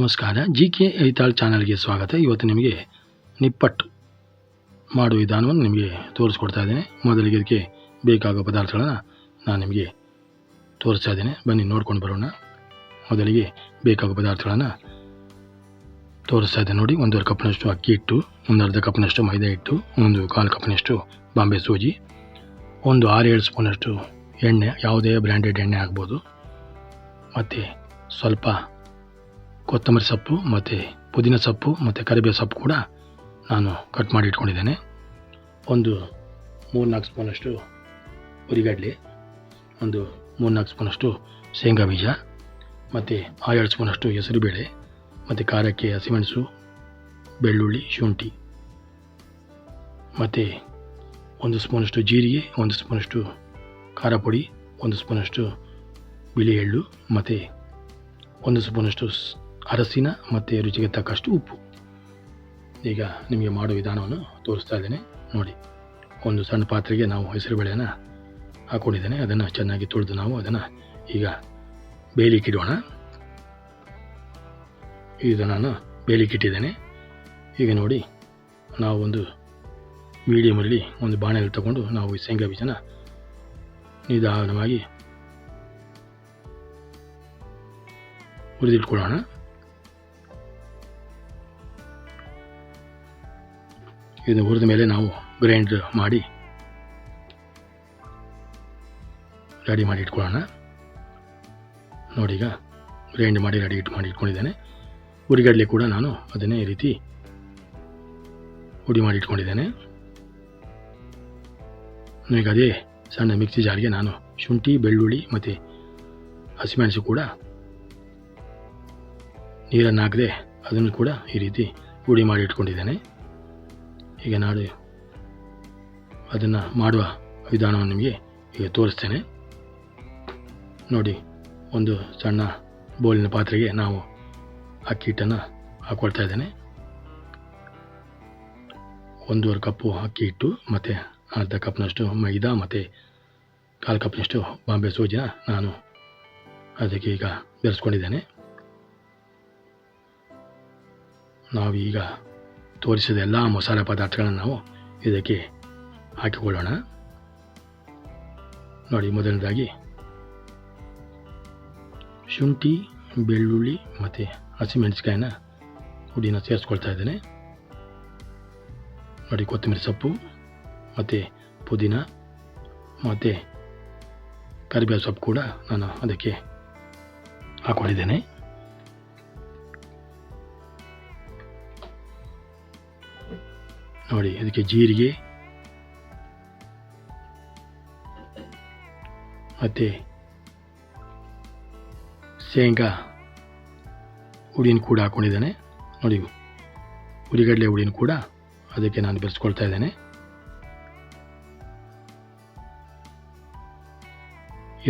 ನಮಸ್ಕಾರ. G K Aithal ಚಾನಲ್ಗೆ ಸ್ವಾಗತ. ಇವತ್ತು ನಿಮಗೆ ನಿಪ್ಪಟ್ಟು ಮಾಡುವ ವಿಧಾನವನ್ನು ನಿಮಗೆ ತೋರಿಸ್ಕೊಡ್ತಾ ಇದ್ದೇನೆ. ಮೊದಲಿಗೆ ಇದಕ್ಕೆ ಬೇಕಾಗುವ ಪದಾರ್ಥಗಳನ್ನು ನಾನು ನಿಮಗೆ ತೋರಿಸ್ತಾ ಇದ್ದೇನೆ. ಬನ್ನಿ, ನೋಡ್ಕೊಂಡು ಬರೋಣ. ಮೊದಲಿಗೆ ಬೇಕಾಗುವ ಪದಾರ್ಥಗಳನ್ನು ತೋರಿಸ್ತಾ ಇದ್ದೇನೆ ನೋಡಿ. ಒಂದೂವರೆ ಕಪ್ನಷ್ಟು ಅಕ್ಕಿ ಹಿಟ್ಟು, ಒಂದು ಅರ್ಧ ಕಪ್ನಷ್ಟು ಮೈದಾ ಹಿಟ್ಟು, ಒಂದು ಕಾಲು ಕಪ್ನಷ್ಟು ಬಾಂಬೆ ಸೂಜಿ, ಒಂದು ಆರು ಏಳು ಸ್ಪೂನಷ್ಟು ಎಣ್ಣೆ, ಯಾವುದೇ ಬ್ರ್ಯಾಂಡೆಡ್ ಎಣ್ಣೆ ಆಗ್ಬೋದು ಮತ್ತು ಸ್ವಲ್ಪ ಕೊತ್ತಂಬರಿ ಸೊಪ್ಪು ಮತ್ತು ಪುದೀನ ಸೊಪ್ಪು ಮತ್ತು ಕರಿಬೇವು ಸೊಪ್ಪು ಕೂಡ ನಾನು ಕಟ್ ಮಾಡಿ ಇಟ್ಕೊಂಡಿದ್ದೇನೆ. ಒಂದು ಮೂರು ನಾಲ್ಕು ಸ್ಪೂನಷ್ಟು ಹುರಿಗಡ್ಲೆ ಒಂದು ಮೂರು ನಾಲ್ಕು ಸ್ಪೂನಷ್ಟು ಶೇಂಗಾ ಬೀಜ ಮತ್ತು ಆರೇಳು ಸ್ಪೂನಷ್ಟು ಹೆಸರುಬೇಳೆ ಮತ್ತು ಖಾರಕ್ಕೆ ಹಸಿಮೆಣಸು, ಬೆಳ್ಳುಳ್ಳಿ, ಶುಂಠಿ ಮತ್ತು ಒಂದು ಸ್ಪೂನಷ್ಟು ಜೀರಿಗೆ, ಒಂದು ಸ್ಪೂನಷ್ಟು ಖಾರ ಪುಡಿ, ಒಂದು ಸ್ಪೂನಷ್ಟು ಬಿಳಿ ಎಳ್ಳು ಮತ್ತು ಒಂದು ಸ್ಪೂನಷ್ಟು ಅರಸಿನ ಮತ್ತು ರುಚಿಗೆ ತಕ್ಕಷ್ಟು ಉಪ್ಪು. ಈಗ ನಿಮಗೆ ಮಾಡೋ ವಿಧಾನವನ್ನು ತೋರಿಸ್ತಾ ಇದ್ದೇನೆ. ನೋಡಿ, ಒಂದು ಸಣ್ಣ ಪಾತ್ರೆಗೆ ನಾವು ಹೆಸರುಬೇಳೆಯನ್ನು ಹಾಕ್ಕೊಂಡಿದ್ದೇನೆ ಅದನ್ನು ಚೆನ್ನಾಗಿ ತೊಳೆದು ನಾವು ಅದನ್ನು ಈಗ ಬೇಲಿಕ್ಕಿಡೋಣ ಇದು ನಾನು ಬೇಲಿಕ್ಕಿಟ್ಟಿದ್ದೇನೆ ಈಗ ನೋಡಿ, ನಾವು ಒಂದು ಮೀಡಿಯಮಲ್ಲಿ ಒಂದು ಬಾಣೆಯಲ್ಲಿ ತಗೊಂಡು ನಾವು ಈ ಶೇಂಗಾ ಬೀಜನ ನಿಧಾನವಾಗಿ ಹುರಿದಿಟ್ಕೊಳ್ಳೋಣ. ಇದು ಹುರಿದ ಮೇಲೆ ನಾವು ಗ್ರೈಂಡ್ ಮಾಡಿ ರೆಡಿ ಮಾಡಿ ಇಟ್ಕೊಳ್ಳೋಣ. ನೋಡಿ ಈಗ ಗ್ರೈಂಡ್ ಮಾಡಿ ರೆಡಿ ಇಟ್ಟು ಮಾಡಿ ಇಟ್ಕೊಂಡಿದ್ದೇನೆ. ಉರಿಗಡಲೆ ಕೂಡ ನಾನು ಅದನ್ನೇ ರೀತಿ ಹುಡಿ ಮಾಡಿ ಇಟ್ಕೊಂಡಿದ್ದೇನೆ. ಈಗ ಅದೇ ಸಣ್ಣ ಮಿಕ್ಸಿ ಜಾರಿಗೆ ನಾನು ಶುಂಠಿ, ಬೆಳ್ಳುಳ್ಳಿ ಮತ್ತು ಹಸಿಮೆಣಸು ಕೂಡ ನೀರನ್ನು ಹಾಕದೆ ಅದನ್ನು ಕೂಡ ಈ ರೀತಿ ಪುಡಿ ಮಾಡಿ ಇಟ್ಕೊಂಡಿದ್ದೇನೆ. ಈಗ ನಾಳೆ ಅದನ್ನು ಮಾಡುವ ವಿಧಾನವನ್ನು ನಿಮಗೆ ಈಗ ತೋರಿಸ್ತೇನೆ. ನೋಡಿ, ಒಂದು ಸಣ್ಣ ಬೋಲಿನ ಪಾತ್ರೆಗೆ ನಾವು ಅಕ್ಕಿ ಹಿಟ್ಟನ್ನು ಹಾಕ್ಕೊಳ್ತಾ ಇದ್ದೇನೆ. ಒಂದೂವರೆ ಕಪ್ಪು ಅಕ್ಕಿ ಹಿಟ್ಟು, ಮತ್ತು ಅರ್ಧ ಕಪ್ನಷ್ಟು ಮೈದಾ, ಮತ್ತು ಕಾಲು ಕಪ್ನಷ್ಟು ಬಾಂಬೆ ಸೂಜಿನ ನಾನು ಅದಕ್ಕೆ ಈಗ ಬೆರೆಸ್ಕೊಂಡಿದ್ದೇನೆ. ನಾವೀಗ ತೋರಿಸಿದ ಎಲ್ಲ ಮಸಾಲೆ ಪದಾರ್ಥಗಳನ್ನು ನಾವು ಇದಕ್ಕೆ ಹಾಕಿಕೊಳ್ಳೋಣ. ನೋಡಿ, ಮೊದಲನೇದಾಗಿ ಶುಂಠಿ, ಬೆಳ್ಳುಳ್ಳಿ ಮತ್ತು ಹಸಿಮೆಣಸಿಕಾಯಿನ ಹುಡಿನ ಸೇರಿಸ್ಕೊಳ್ತಾ ಇದ್ದೇನೆ. ನೋಡಿ, ಕೊತ್ತಂಬರಿ ಸೊಪ್ಪು ಮತ್ತು ಪುದೀನ ಮತ್ತು ಕರಿಬೇವು ಸೊಪ್ಪು ಕೂಡ ನಾನು ಅದಕ್ಕೆ ಹಾಕ್ಕೊಂಡಿದ್ದೇನೆ. ನೋಡಿ, ಅದಕ್ಕೆ ಜೀರಿಗೆ, ಮತ್ತು ಶೇಂಗಾ ಹುಡಿನ ಕೂಡ ಹಾಕ್ಕೊಂಡಿದ್ದೇನೆ ನೋಡಿ, ಉರಿಗಡಲೆ ಹುಡಿನ ಕೂಡ ಅದಕ್ಕೆ ನಾನು ಬೆರೆಸ್ಕೊಳ್ತಾ ಇದ್ದೇನೆ.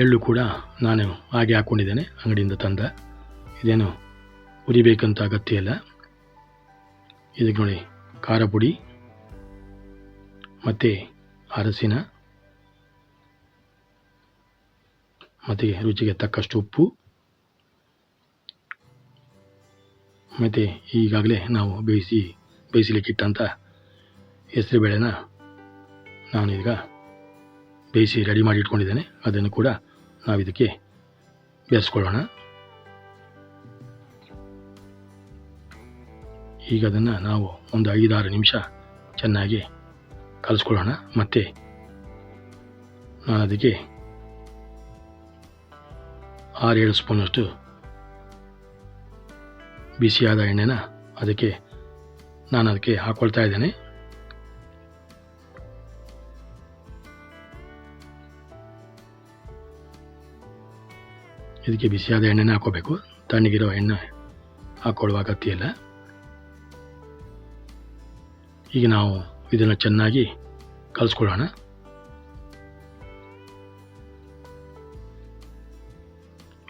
ಎಳ್ಳು ಕೂಡ ನಾನು ಹಾಗೆ ಹಾಕ್ಕೊಂಡಿದ್ದೇನೆ ಅಂಗಡಿಯಿಂದ ತಂದ. ಇದೇನು ಹುರಿಬೇಕಂತ ಅಗತ್ಯ ಇಲ್ಲ. ಇದಕ್ಕೆ ನೋಡಿ, ಖಾರ ಪುಡಿ ಮತ್ತು ಅರಸಿನ ಮತ್ತು ರುಚಿಗೆ ತಕ್ಕಷ್ಟು ಉಪ್ಪು. ಮತ್ತು ಈಗಾಗಲೇ ನಾವು ಬೇಯಿಸಿ, ಬೇಯಿಸಲಿಕ್ಕೆ ಇಟ್ಟಂಥ ಹೆಸರುಬೇಳೆನ ನಾನು ಈಗ ಬೇಯಿಸಿ ರೆಡಿ ಮಾಡಿ ಇಟ್ಕೊಂಡಿದ್ದೇನೆ. ಅದನ್ನು ಕೂಡ ನಾವು ಇದಕ್ಕೆ ಬೇಯಿಸ್ಕೊಳ್ಳೋಣ. ಈಗ ಅದನ್ನು ನಾವು ಒಂದು ಐದಾರು ನಿಮಿಷ ಚೆನ್ನಾಗಿ ಕಲಿಸ್ಕೊಳ್ಳೋಣ. ಮತ್ತು ನಾನು ಅದಕ್ಕೆ ಆರೇಳು ಸ್ಪೂನಷ್ಟು ಬಿಸಿಯಾದ ಎಣ್ಣೆನ ಅದಕ್ಕೆ ನಾನು ಅದಕ್ಕೆ ಹಾಕ್ಕೊಳ್ತಾ ಇದ್ದೇನೆ. ಇದಕ್ಕೆ ಬಿಸಿಯಾದ ಎಣ್ಣೆನ ಹಾಕೋಬೇಕು. ತಣ್ಣಗಿರೋ ಎಣ್ಣೆ ಹಾಕ್ಕೊಳ್ಳುವ ಅಗತ್ಯ ಇಲ್ಲ. ಈಗ ನಾವು ಇದನ್ನು ಚೆನ್ನಾಗಿ ಕಲಿಸ್ಕೊಳ್ಳೋಣ.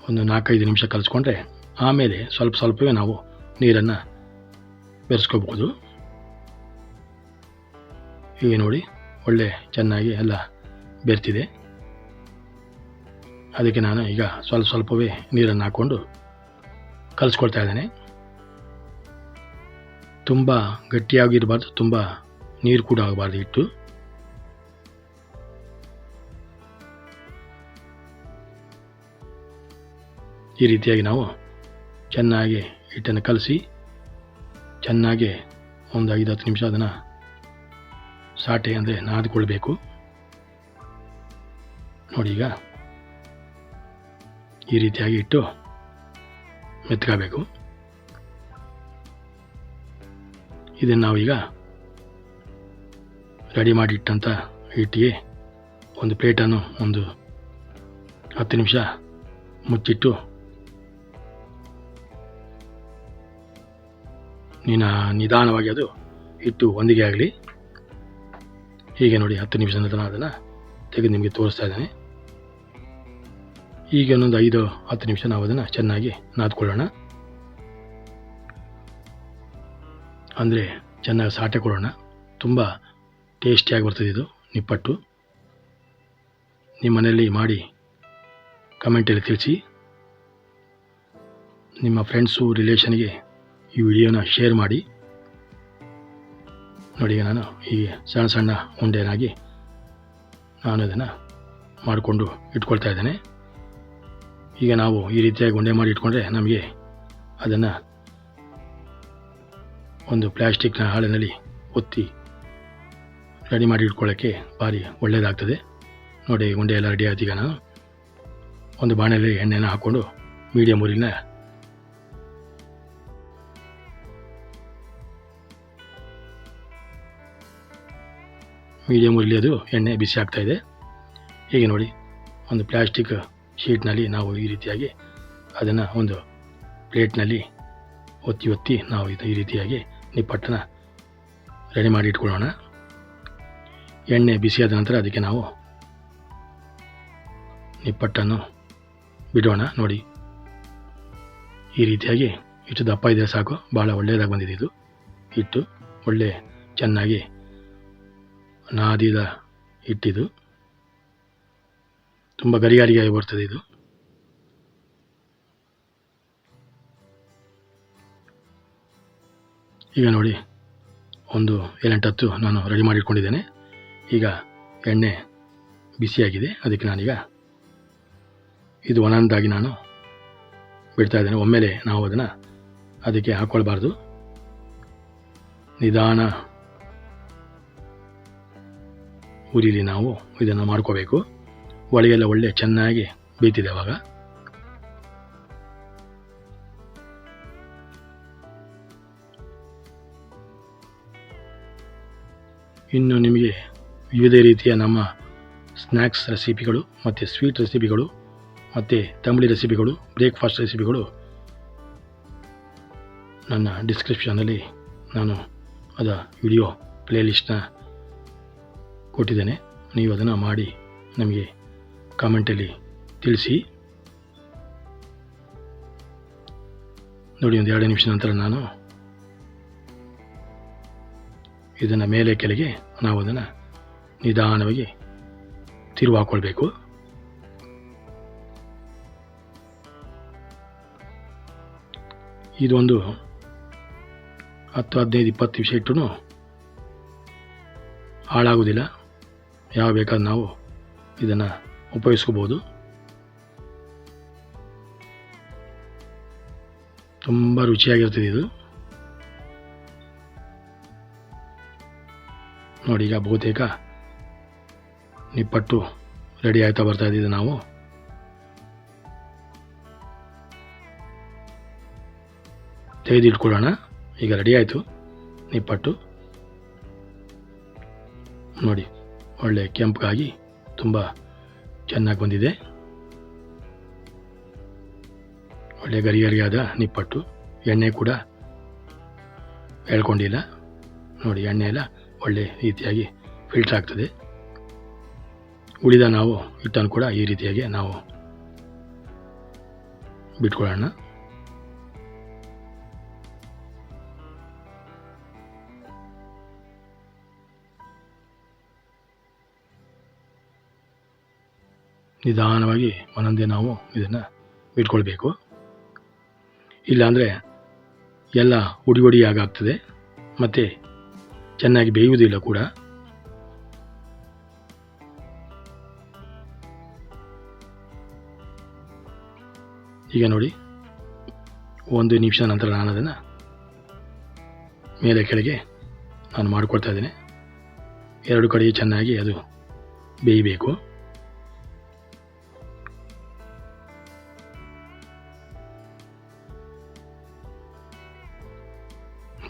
ಒಂದು ನಾಲ್ಕೈದು ನಿಮಿಷ ಕಲಿಸ್ಕೊಂಡ್ರೆ ಆಮೇಲೆ ಸ್ವಲ್ಪ ಸ್ವಲ್ಪವೇ ನಾವು ನೀರನ್ನು ಬೆರೆಸ್ಕೋಬಹುದು. ಈಗ ನೋಡಿ ಒಳ್ಳೆ ಚೆನ್ನಾಗಿ ಎಲ್ಲ ಬೆರ್ತಿದೆ. ಅದಕ್ಕೆ ನಾನು ಈಗ ಸ್ವಲ್ಪ ಸ್ವಲ್ಪವೇ ನೀರನ್ನು ಹಾಕ್ಕೊಂಡು ಕಲಿಸ್ಕೊಳ್ತಾ ಇದ್ದೇನೆ. ತುಂಬ ಗಟ್ಟಿಯಾಗಿರಬಾರ್ದು, ತುಂಬ ನೀರು ಕೂಡ ಆಗಬಾರ್ದು ಇಟ್ಟು ಈ ರೀತಿಯಾಗಿ ನಾವು ಚೆನ್ನಾಗಿ ಹಿಟ್ಟನ್ನು ಕಲಸಿ, ಚೆನ್ನಾಗಿ ಒಂದು ಐದು ಹತ್ತು ನಿಮಿಷ ಅದನ್ನು ಸಾಟೆ ಅಂದರೆ ನಾದಿಕೊಳ್ಬೇಕು. ನೋಡಿ ಈಗ ಈ ರೀತಿಯಾಗಿ ಇಟ್ಟು ಮೆತ್ಕೋಬೇಕು ಇದನ್ನು ನಾವೀಗ ರೆಡಿ ಮಾಡಿ ಇಟ್ಟಂಥ ಹಿಟ್ಟಿಗೆ ಒಂದು ಪ್ಲೇಟನ್ನು ಒಂದು ಹತ್ತು ನಿಮಿಷ ಮುಚ್ಚಿಟ್ಟು ನೀನು ನಿಧಾನವಾಗಿ ಅದು ಹಿಟ್ಟು ಒಂದಿಗೆ ಆಗಲಿ. ಹೀಗೆ ನೋಡಿ ಹತ್ತು ನಿಮಿಷದ ನಂತರ ಅದನ್ನು ತೆಗೆದು ನಿಮಗೆ ತೋರಿಸ್ತಾ ಇದ್ದೇನೆ. ಈಗ ಇನ್ನೊಂದು ಐದು, ಹತ್ತು ನಿಮಿಷ ನಾವು ಅದನ್ನು ಚೆನ್ನಾಗಿ ನಾದ್ಕೊಳ್ಳೋಣ. ಅಂದರೆ ಚೆನ್ನಾಗಿ ಸಾಟೆ ಕೊಡೋಣ ತುಂಬ ಟೇಸ್ಟಿಯಾಗಿ ಬರ್ತದೆ ಇದು, ನಿಪ್ಪಟ್ಟು. ನಿಮ್ಮ ಮನೆಯಲ್ಲಿ ಮಾಡಿ ಕಮೆಂಟಲ್ಲಿ ತಿಳಿಸಿ. ನಿಮ್ಮ ಫ್ರೆಂಡ್ಸು, ರಿಲೇಷನ್ಗೆ ಈ ವಿಡಿಯೋನ ಶೇರ್ ಮಾಡಿ. ನೋಡಿ, ನಾನು ಈ ಸಣ್ಣ ಸಣ್ಣ ಉಂಡೆನಾಗಿ ನಾನು ಅದನ್ನು ಮಾಡಿಕೊಂಡು ಇಟ್ಕೊಳ್ತಾ ಇದ್ದೇನೆ. ಈಗ ನಾವು ಈ ರೀತಿಯಾಗಿ ಉಂಡೆ ಮಾಡಿ ಇಟ್ಕೊಂಡ್ರೆ ನಮಗೆ ಅದನ್ನು ಒಂದು ಪ್ಲ್ಯಾಸ್ಟಿಕ್ನ ಹಾಳಿನಲ್ಲಿ ಒತ್ತಿ ರೆಡಿ ಮಾಡಿ ಇಟ್ಕೊಳ್ಳೋಕ್ಕೆ ಭಾರಿ ಒಳ್ಳೆಯದಾಗ್ತದೆ ನೋಡಿ ಉಂಡೆ ಎಲ್ಲ ರೆಡಿ ಆಯ್ತು ಈಗ ನಾನು. ಒಂದು ಬಾಣಲೆ ಎಣ್ಣೆನ ಹಾಕ್ಕೊಂಡು ಮೀಡಿಯಮ್ ಊರಿನ ಮೀಡಿಯಮ್ ಊರಲ್ಲಿ ಅದು ಎಣ್ಣೆ ಬಿಸಿ ಇದೆ. ಹೀಗೆ ನೋಡಿ, ಒಂದು ಪ್ಲ್ಯಾಸ್ಟಿಕ್ ಶೀಟ್ನಲ್ಲಿ ನಾವು ಈ ರೀತಿಯಾಗಿ ಅದನ್ನು ಒಂದು ಪ್ಲೇಟ್ನಲ್ಲಿ ಒತ್ತಿ ಒತ್ತಿ ನಾವು ಇದು ಈ ರೀತಿಯಾಗಿ ನಿಪ್ಪಟ್ಟನ್ನು ರೆಡಿ ಮಾಡಿ ಇಟ್ಕೊಳ್ಳೋಣ ಎಣ್ಣೆ ಬಿಸಿಯಾದ ನಂತರ ಅದಕ್ಕೆ ನಾವು ನಿಪ್ಪಟ್ಟನ್ನು ಬಿಡೋಣ. ನೋಡಿ, ಈ ರೀತಿಯಾಗಿ ಇಷ್ಟು ದಪ್ಪ ಇದ್ದರೆ ಸಾಕು. ಭಾಳ ಒಳ್ಳೆಯದಾಗಿ ಬಂದಿದೆ ಇದು. ಹಿಟ್ಟು ಒಳ್ಳೆ ಚೆನ್ನಾಗಿ ನಾದಿದ ಹಿಟ್ಟಿದು. ತುಂಬ ಗರಿಗಾರಿಗಾಗಿ ಬರ್ತದೆ ಇದು. ಈಗ ನೋಡಿ, ಒಂದು ಏಳೆಂಟು ಹತ್ತು ನಾನು ರೆಡಿ ಮಾಡಿ ಇಟ್ಕೊಂಡಿದ್ದೇನೆ ಈಗ ಎಣ್ಣೆ ಬಿಸಿಯಾಗಿದೆ. ಅದಕ್ಕೆ ನಾನೀಗ ಇದು ಒಂದೊಂದಾಗಿ ನಾನು ಬಿಡ್ತಾ ಇದ್ದೇನೆ. ಒಮ್ಮೆಲೆ ನಾವು ಅದನ್ನು ಅದಕ್ಕೆ ಹಾಕ್ಕೊಳ್ಬಾರ್ದು ನಿಧಾನ ಉರಿಲಿ ನಾವು ಇದನ್ನು ಮಾಡ್ಕೋಬೇಕು. ಒಳಗೆಲ್ಲ ಒಳ್ಳೆ ಚೆನ್ನಾಗಿ ಬೀತಿದೆ ಅವಾಗ. ಇನ್ನು ನಿಮಗೆ ವಿವಿಧ ರೀತಿಯ ನಮ್ಮ ಸ್ನ್ಯಾಕ್ಸ್ ರೆಸಿಪಿಗಳು, ಮತ್ತು ಸ್ವೀಟ್ ರೆಸಿಪಿಗಳು, ಮತ್ತು ತಂಬಳಿ ರೆಸಿಪಿಗಳು, ಬ್ರೇಕ್ಫಾಸ್ಟ್ ರೆಸಿಪಿಗಳು ನನ್ನ ಡಿಸ್ಕ್ರಿಪ್ಷನಲ್ಲಿ ನಾನು ಅದ ವಿಡಿಯೋ ಪ್ಲೇಲಿಸ್ಟ್ನ ಕೊಟ್ಟಿದ್ದೇನೆ. ನೀವು ಅದನ್ನು ಮಾಡಿ ನಮಗೆ ಕಾಮೆಂಟಲ್ಲಿ ತಿಳಿಸಿ. ನೋಡಿ, ಒಂದು ಎರಡು ನಿಮಿಷ ನಂತರ ನಾನು ಇದನ್ನು ಮೇಲೆ ಕೆಳಗೆ ನಾವು ಅದನ್ನು ನಿಧಾನವಾಗಿ ತಿರುವು ಹಾಕ್ಕೊಳ್ಬೇಕು ಇದೊಂದು ಹತ್ತು ಹದಿನೈದು ಇಪ್ಪತ್ತು ನಿಮಿಷ ಇಟ್ಟು ಹಾಳಾಗೋದಿಲ್ಲ ಯಾವ ಬೇಕಾದ್ರೂ ನಾವು ಇದನ್ನು ಉಪಯೋಗಿಸ್ಕೋಬೋದು. ತುಂಬ ರುಚಿಯಾಗಿರ್ತದೆ ಇದು. ನೋಡಿ ಈಗ ಬಹುತೇಕ ನಿಪ್ಪಟ್ಟು ರೆಡಿ ಆಯ್ತಾ ಬರ್ತಾ ಇದ್ದೀವಿ ನಾವು. ತೆಗೆದಿಟ್ಕೊಳ್ಳೋಣ. ಈಗ ರೆಡಿ ಆಯಿತು. ನಿಪ್ಪಟ್ಟು ನೋಡಿ, ಒಳ್ಳೆ ಕೆಂಪಗಾಗಿ ತುಂಬ ಚೆನ್ನಾಗಿ ಬಂದಿದೆ. ಒಳ್ಳೆ ಗರಿ ಗರಿಯಾದ ನಿಪ್ಪಟ್ಟು ಎಣ್ಣೆ ಕೂಡ ಹೇಳ್ಕೊಂಡಿಲ್ಲ. ನೋಡಿ, ಎಣ್ಣೆ ಎಲ್ಲ ಒಳ್ಳೆ ರೀತಿಯಾಗಿ ಫಿಲ್ಟ್ರ್ ಆಗ್ತದೆ. ಉಳಿದ ನಾವು ಹಿಟ್ಟನ್ನು ಕೂಡ ಈ ರೀತಿಯಾಗಿ ನಾವು ಬಿಟ್ಕೊಳ್ಳೋಣ. ನಿಧಾನವಾಗಿ ಒಂದೊಂದೇ ನಾವು ಇದನ್ನು ಬಿಟ್ಕೊಳ್ಬೇಕು ಇಲ್ಲಾಂದರೆ ಎಲ್ಲ ಉಡಿ ಉಡಿಯಾಗಾಗ್ತದೆ ಮತ್ತು ಚೆನ್ನಾಗಿ ಬೇಯುವುದಿಲ್ಲ ಕೂಡ. ಈಗ ನೋಡಿ. ಒಂದು ನಿಮಿಷ ನಂತರ ನಾನು ಅದನ್ನು ಮೇಲೆ ಕೆಳಗೆ ನಾನು ಮಾಡಿಕೊಡ್ತಾ ಇದ್ದೀನಿ. ಎರಡು ಕಡೆ ಚೆನ್ನಾಗಿ ಅದು ಬೇಯಬೇಕು.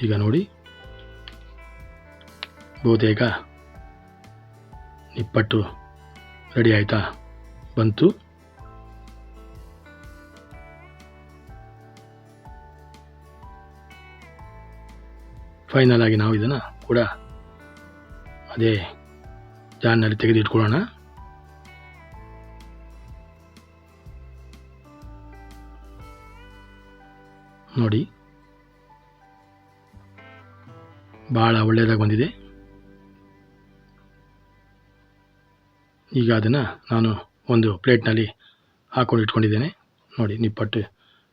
ಈಗ ನೋಡಿ. ಬಹುತೇಕ ನಿಪ್ಪಟ್ಟು ರೆಡಿ ಆಯಿತಾ? ಬಂತು. ಫೈನಲ್ ಆಗಿ ನಾವು ಇದನ್ನು ಕೂಡ ಅದೇ ಜಾನ್ನಲ್ಲಿ ತೆಗೆದಿಟ್ಕೊಳ್ಳೋಣ. ನೋಡಿ. ಭಾಳ ಒಳ್ಳೆಯದಾಗಿ ಬಂದಿದೆ. ಈಗ ಅದನ್ನು ನಾನು ಒಂದು ಪ್ಲೇಟ್ನಲ್ಲಿ ಹಾಕೊಂಡು ಇಟ್ಕೊಂಡಿದ್ದೇನೆ ನೋಡಿ, ನಿಪ್ಪಟ್ಟು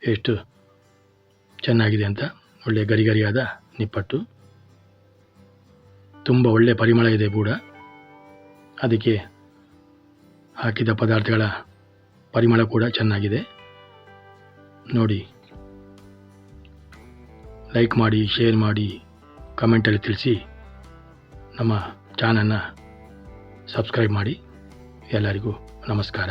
ಎಷ್ಟು ಚೆನ್ನಾಗಿದೆ ಅಂತ ಒಳ್ಳೆಯ ಗರಿ ಗರಿಯಾದ ನಿಪ್ಪಟ್ಟು. ತುಂಬ ಒಳ್ಳೆಯ ಪರಿಮಳ ಇದೆ ಕೂಡ ಅದಕ್ಕೆ ಹಾಕಿದ ಪದಾರ್ಥಗಳ ಪರಿಮಳ ಕೂಡ ಚೆನ್ನಾಗಿದೆ. ನೋಡಿ. ಲೈಕ್ ಮಾಡಿ, ಶೇರ್ ಮಾಡಿ, ಕಮೆಂಟಲ್ಲಿ ತಿಳಿಸಿ ನಮ್ಮ ಚಾನಲ್ನ ಸಬ್ಸ್ಕ್ರೈಬ್ ಮಾಡಿ. ಎಲ್ಲರಿಗೂ ನಮಸ್ಕಾರ.